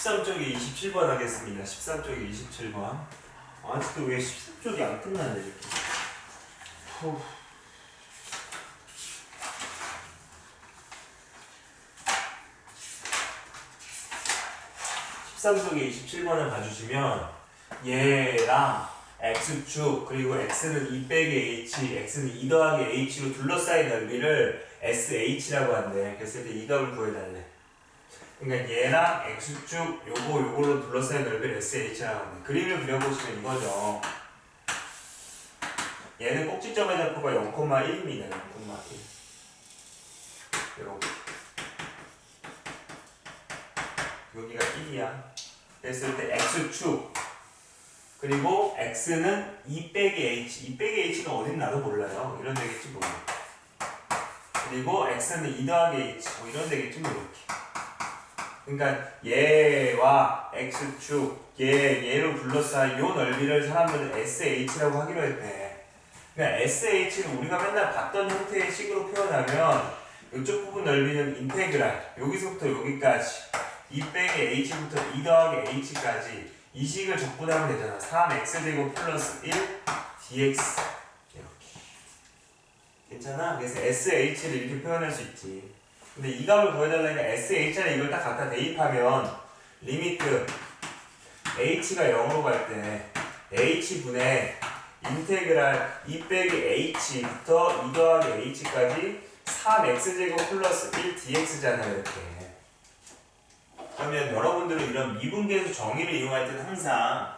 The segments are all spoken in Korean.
13쪽에 27번 하겠습니다. 13쪽에 27번. 아직도 왜 13쪽이 안 끝나네, 이렇게. 후. (13쪽에 27번을) 봐주시면 얘랑 x축 그리고 x는 2 빼기 h x는 2 더하기 h로 둘러싸인 넓이를 sh라고 한대 그랬을 때이 값을 구해달래 그러니까 얘랑 x축 요거 요걸로 둘러싸인 넓이를 sh라고 하는데 그림을 그려보시면 이거죠. 얘는 꼭지점의 좌표가 0,1입니다. 0,1 이렇게. 여기가 1이야. 그랬을 때 x축. 그리고 x는 2 빼기 h. 2 빼기 h가 어딘 나도 몰라요. 이런 되겠지 뭐. 그리고 x는 2 더하기 h. 뭐 이런 되겠지 뭐 이렇게 그러니까 얘와 x축 얘 얘로 둘러싸인 요 넓이를 사람들은 sh라고 하기로 했대. 그러니까 sh를 우리가 맨날 봤던 형태의 식으로 표현하면 이쪽 부분 넓이는 인테그랄 여기서부터 여기까지 2 빼기 h부터 2 더하기 h까지 이 식을 적분하면 되잖아. 3x제곱 플러스 1 dx 이렇게. 괜찮아? 그래서 sh를 이렇게 표현할 수 있지 근데 이 값을 구해달라니까 sh에 이걸 딱 갖다 대입하면 리미트 h가 0으로 갈 때 h분의 인테그랄 2 빼기 h부터 2 더하기 h까지 3x제곱 플러스 1 dx잖아요 이렇게. 그러면 여러분들은 이런 미분계수 정의를 이용할 때는 항상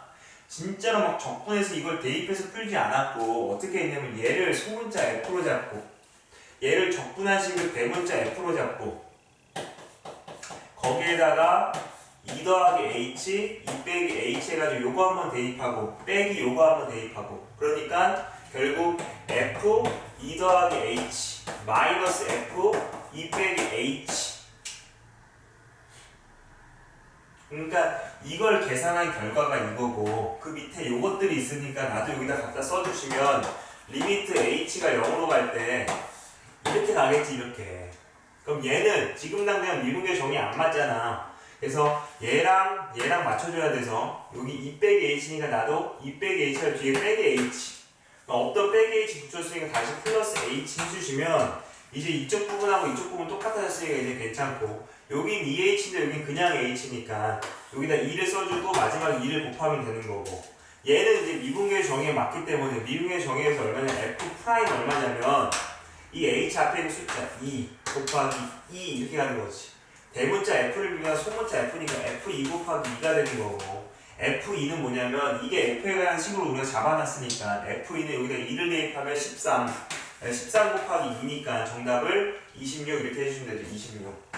진짜로 막 적분해서 이걸 대입해서 풀지 않았고 어떻게 했냐면 얘를 소문자 f로 잡고 얘를 적분한 식을 대문자 f로 잡고 거기에다가 2 더하기 h, 2 빼기 h 해가지고 요거 한번 대입하고 빼기 요거 한번 대입하고 그러니까 결국 f 2 더하기 h 마이너스 f 2 빼기 h. 그러니까 이걸 계산한 결과가 이거고 그 밑에 요것들이 있으니까 나도 여기다 갖다 써주시면 리미트 h가 0으로 갈때 이렇게 가겠지 이렇게. 그럼 얘는 지금 당장 미분계 정의 안 맞잖아. 그래서 얘랑 얘랑 맞춰줘야 돼서 여기 2 빼기 h니까 나도 2 빼기 h가 뒤에 빼기 h. 그러니까 없던 빼기 h 붙였으니까 다시 플러스 h 해주시면 이제 이쪽 부분하고 이쪽 부분 똑같아졌으니까 이제 괜찮고 여긴 2h인데 여긴 그냥 h니까 여기다 2를 써주고 마지막에 2를 곱하면 되는 거고 얘는 이제 미분계 정의에 맞기 때문에 미분계 정의에서 얼마냐 f 프라임 얼마냐면 이 h 앞에 있는 숫자 2 곱하기 2 이렇게 가는 거지. 대문자 f를 비교한 소문자 f니까 f2 곱하기 2가 되는 거고 f2는 뭐냐면 이게 f에 관한 식으로 우리가 잡아놨으니까 f2는 여기다 2를 대입하면 13 13 곱하기 2니까 정답을 26 이렇게 해주시면 되죠 26